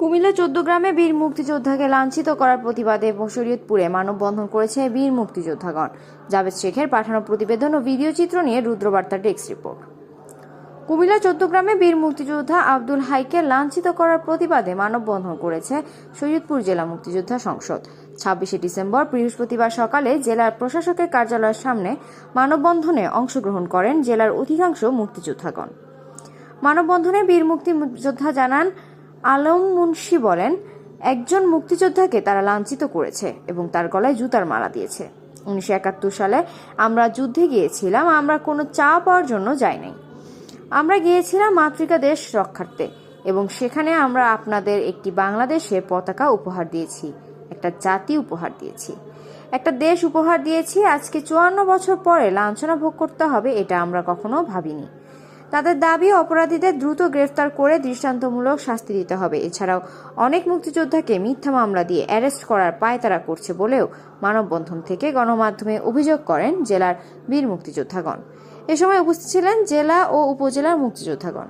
কুমিল্লা চোদ্দ গ্রামে বীর মুক্তিযোদ্ধাকে লাঞ্ছিত করার প্রতিবাদে শরীয়তপুরে মানববন্ধন করেছে বীর মুক্তিযোদ্ধাগণ। জাভেদ শেখের পাঠানো প্রতিবেদন ও ভিডিও চিত্র নিয়ে রুদ্রবার্তা ডেস্ক রিপোর্ট। কুমিল্লা চোদ্দ গ্রামে বীর মুক্তিযোদ্ধা আব্দুল হাইকে লাঞ্ছিত করার প্রতিবাদে মানববন্ধন করেছে শরীয়তপুর জেলা মুক্তিযোদ্ধা সংসদ। ছাব্বিশে ডিসেম্বর বৃহস্পতিবার সকালে জেলার প্রশাসকের কার্যালয়ের সামনে মানববন্ধনে অংশগ্রহণ করেন জেলার অধিকাংশ মুক্তিযোদ্ধাগণ। মানববন্ধনে বীর মুক্তিযোদ্ধা জানান আলম মুন্সি বলেন, একজন মুক্তিযোদ্ধাকে তারা লাঞ্ছিত করেছে এবং তার গলায় জুতার মালা দিয়েছে। উনিশশো একাত্তর সালে আমরা যুদ্ধে গিয়েছিলাম, আমরা কোনো চা পাওয়ার জন্য যাই নাই। আমরা গিয়েছিলাম মাতৃকা দেশ রক্ষার্থে এবং সেখানে আমরা আপনাদের একটি বাংলাদেশের পতাকা উপহার দিয়েছি, একটা জাতি উপহার দিয়েছি। একটা দেশ উপহার দিয়েছি, আজকে চুয়ান্ন বছর পরে লাঞ্ছনা ভোগ করতে হবে, এটা আমরা কখনো ভাবিনি। তাদের দাবি, অপরাধীদের দ্রুত গ্রেফতার করে দৃষ্টান্তমূলক শাস্তি দিতে হবে। এছাড়াও, অনেক মুক্তিযোদ্ধাকে মিথ্যা মামলা দিয়ে অ্যারেস্ট করার পায়তারা করছে বলেও মানববন্ধন থেকে গণমাধ্যমে অভিযোগ করেন জেলার বীর মুক্তিযোদ্ধাগণ। এ সময় উপস্থিত ছিলেন জেলা ও উপজেলার মুক্তিযোদ্ধাগণ।